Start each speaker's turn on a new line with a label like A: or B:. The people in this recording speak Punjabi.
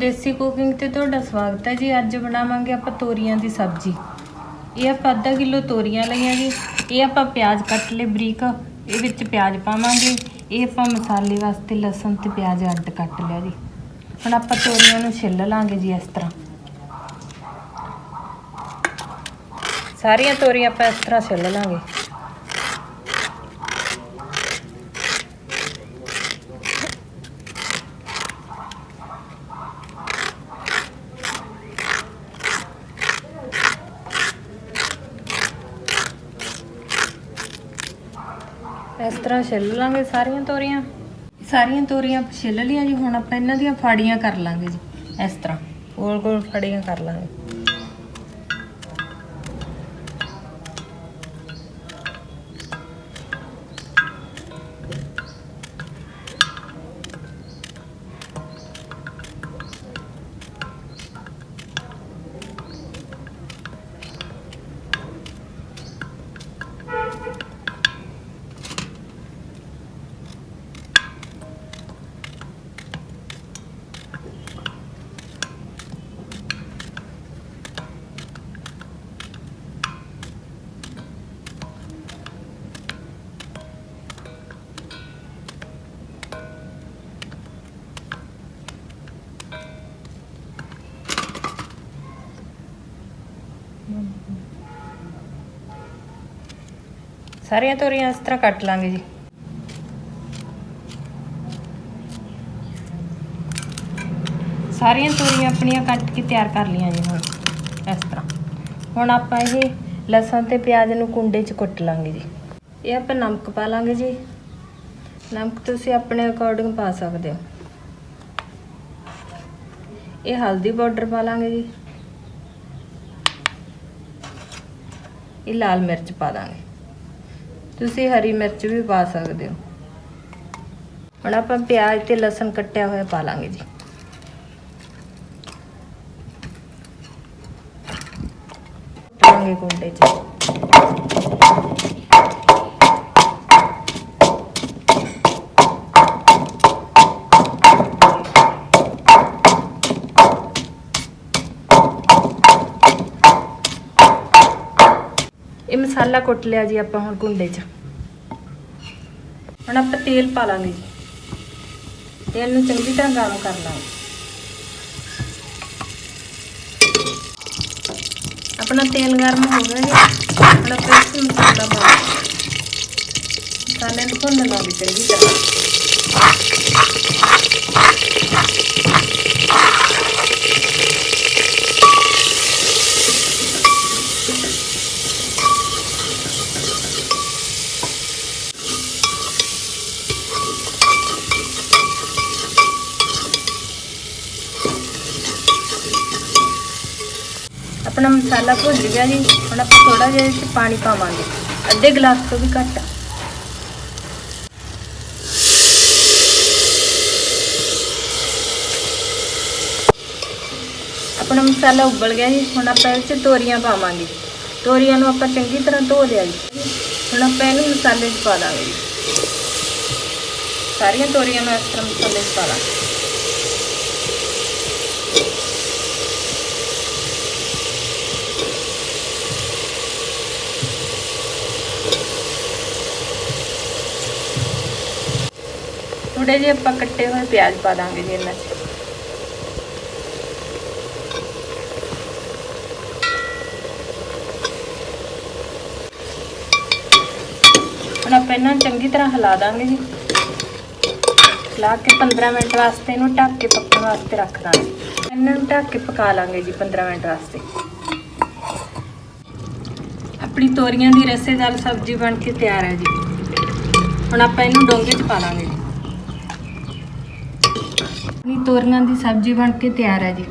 A: ਦੇਸੀ ਕੁਕਿੰਗ ਤੇ ਤੁਹਾਡਾ ਸਵਾਗਤ ਹੈ ਜੀ। ਅੱਜ ਬਣਾਵਾਂਗੇ ਆਪਾਂ ਤੋਰੀਆਂ ਦੀ ਸਬਜ਼ੀ। ਇਹ ਆਪਾਂ ਅੱਧਾ ਕਿਲੋ ਤੋਰੀਆਂ ਲਈਆਂ ਜੀ ਇਹ ਆਪਾਂ ਪਿਆਜ਼ ਕੱਟ ਲਏ ਬਰੀਕ। ਇਹ ਵਿੱਚ ਪਿਆਜ਼ ਪਾਵਾਂਗੇ। ਇਹ ਆਪਾਂ ਮਸਾਲੇ ਵਾਸਤੇ ਲਸਣ ਤੇ ਪਿਆਜ਼ ਅੱਡ ਕੱਟ ਲਿਆ ਜੀ। ਹੁਣ ਆਪਾਂ ਤੋਰੀਆਂ ਨੂੰ ਛਿੱਲ ਲਾਂਗੇ ਜੀ ਇਸ ਤਰ੍ਹਾਂ। ਸਾਰੀਆਂ ਤੋਰੀਆਂ ਆਪਾਂ ਇਸ ਤਰ੍ਹਾਂ ਛਿੱਲ ਲਾਂਗੇ। ਇਸ ਤਰ੍ਹਾਂ ਛਿੱਲ ਲਾਂਗੇ ਸਾਰੀਆਂ ਤੋਰੀਆਂ। ਸਾਰੀਆਂ ਤੋਰੀਆਂ ਛਿੱਲ ਲਈਆਂ ਜੀ, ਹੁਣ ਆਪਾਂ ਇਹਨਾਂ ਦੀਆਂ ਫਾੜੀਆਂ ਕਰ ਲਾਂਗੇ ਜੀ, ਇਸ ਤਰ੍ਹਾਂ। ਗੋਲ ਗੋਲ ਫਾੜੀਆਂ ਕਰ ਲਾਂਗੇ। ਸਾਰੀਆਂ ਤੋਰੀਆਂ ਇਸ ਤਰ੍ਹਾਂ ਕੱਟ ਲਾਂਗੇ ਜੀ। ਸਾਰੀਆਂ ਤੋਰੀਆਂ ਆਪਣੀਆਂ ਕੱਟ ਕੇ ਤਿਆਰ ਕਰ ਲਈਆਂ ਜੀ ਹੁਣ, ਇਸ ਤਰ੍ਹਾਂ। ਹੁਣ ਆਪਾਂ ਇਹ ਲਸਣ ਤੇ ਪਿਆਜ਼ ਨੂੰ ਕੁੰਡੇ 'ਚ ਕੁੱਟ ਲਾਂਗੇ ਜੀ। ਇਹ ਆਪਾਂ ਨਮਕ ਪਾ ਲਾਂਗੇ ਜੀ। ਨਮਕ ਤੁਸੀਂ ਆਪਣੇ ਅਕੋਰਡਿੰਗ ਪਾ ਸਕਦੇ ਹੋ। ਇਹ ਹਲਦੀ ਪਾਊਡਰ ਪਾ ਲਾਂਗੇ ਜੀ। ਇਹ ਲਾਲ ਮਿਰਚ ਪਾ ਦਾਂਗੇ। ਤੁਸੀਂ ਹਰੀ ਮਿਰਚ ਵੀ ਪਾ ਸਕਦੇ ਹੋ। ਹੁਣ ਆਪਾਂ ਪਿਆਜ਼ ਤੇ ਲਸਣ ਕੱਟਿਆ ਹੋਇਆ ਪਾ ਲਾਂਗੇ ਜੀ। ਪਾਵਾਂਗੇ ਕੁੰਡੇ 'ਚ। ਇਹ ਮਸਾਲਾ ਕੁੱਟ ਲਿਆ ਜੀ ਆਪਾਂ ਹੁਣ ਕੁੰਡੇ 'ਚ। ਹੁਣ ਆਪਾਂ ਤੇਲ ਪਾ ਲਾਂਗੇ ਜੀ। ਤੇਲ ਨੂੰ ਚੰਗੀ ਤਰ੍ਹਾਂ ਗਰਮ ਕਰ ਲਾਂਗੇ। ਆਪਣਾ ਤੇਲ ਗਰਮ ਹੋ ਗਿਆ ਜੀ। ਹੁਣ ਆਪਾਂ ਇਸ ਵਿੱਚ ਮਸਾਲਾ ਪਾ ਮਸਾਲੇ ਨੂੰ ਭੁੰਨ ਲਾਂਗੇ ਚੰਗੀ ਤਰ੍ਹਾਂ। ਆਪਣਾ ਮਸਾਲਾ ਭੁੱਜ ਗਿਆ ਜੀ। ਹੁਣ ਆਪਾਂ ਥੋੜਾ ਜਿਹਾ ਇਹ ਪਾਣੀ ਪਾਵਾਂਗੇ। ਅੱਧੇ ਗਲਾਸ ਤੋਂ ਵੀ ਘੱਟ। ਆਪਣਾ ਮਸਾਲਾ ਉਬਲ ਗਿਆ ਜੀ। ਹੁਣ ਆਪਾਂ ਇਹ 'ਚ ਤੋਰੀਆਂ ਪਾਵਾਂਗੇ। ਤੋਰੀਆਂ ਨੂੰ ਆਪਾਂ ਚੰਗੀ ਤਰ੍ਹਾਂ ਧੋ ਲਿਆ ਜੀ। ਹੁਣ ਆਪਾਂ ਇਹਨੂੰ ਮਸਾਲੇ 'ਚ ਪਾ ਦਾਂਗੇ ਸਾਰੀਆਂ ਤੋਰੀਆਂ ਨੂੰ ਇਸ ਤਰ੍ਹਾਂ ਮਸਾਲੇ 'ਚ ਪਾ ਦਾਂਗੇ। ਥੋੜੇ ਜਿਹੇ ਆਪਾਂ ਕੱਟੇ ਹੋਏ ਪਿਆਜ਼ ਪਾ ਦਾਂਗੇ ਜੀ ਇਹਨਾਂ 'ਚ। ਹੁਣ ਆਪਾਂ ਇਹਨਾਂ ਨੂੰ ਚੰਗੀ ਤਰ੍ਹਾਂ ਹਿਲਾ ਦਾਂਗੇ ਜੀ। ਹਿਲਾ ਕੇ 15 ਮਿੰਟ ਵਾਸਤੇ ਇਹਨੂੰ ਢੱਕ ਕੇ ਪੱਕਣ ਵਾਸਤੇ ਰੱਖ ਦਾਂਗੇ। ਇਹਨਾਂ ਨੂੰ ਢੱਕ ਕੇ ਪਕਾ ਲਾਂਗੇ ਜੀ 15 ਮਿੰਟ ਵਾਸਤੇ। ਆਪਣੀ ਤੋਰੀਆਂ ਦੀ ਰਸੇਦਾਰ ਸਬਜ਼ੀ ਬਣ ਕੇ ਤਿਆਰ ਹੈ ਜੀ। ਹੁਣ ਆਪਾਂ ਇਹਨੂੰ ਡੋਂਗੇ 'ਚ ਪਾ ਲਾਂਗੇ ਜੀ ਤੋਰੀਆਂ ਦੀ ਸਬਜ਼ੀ ਬਣ ਕੇ ਤਿਆਰ ਹੈ ਜੀ।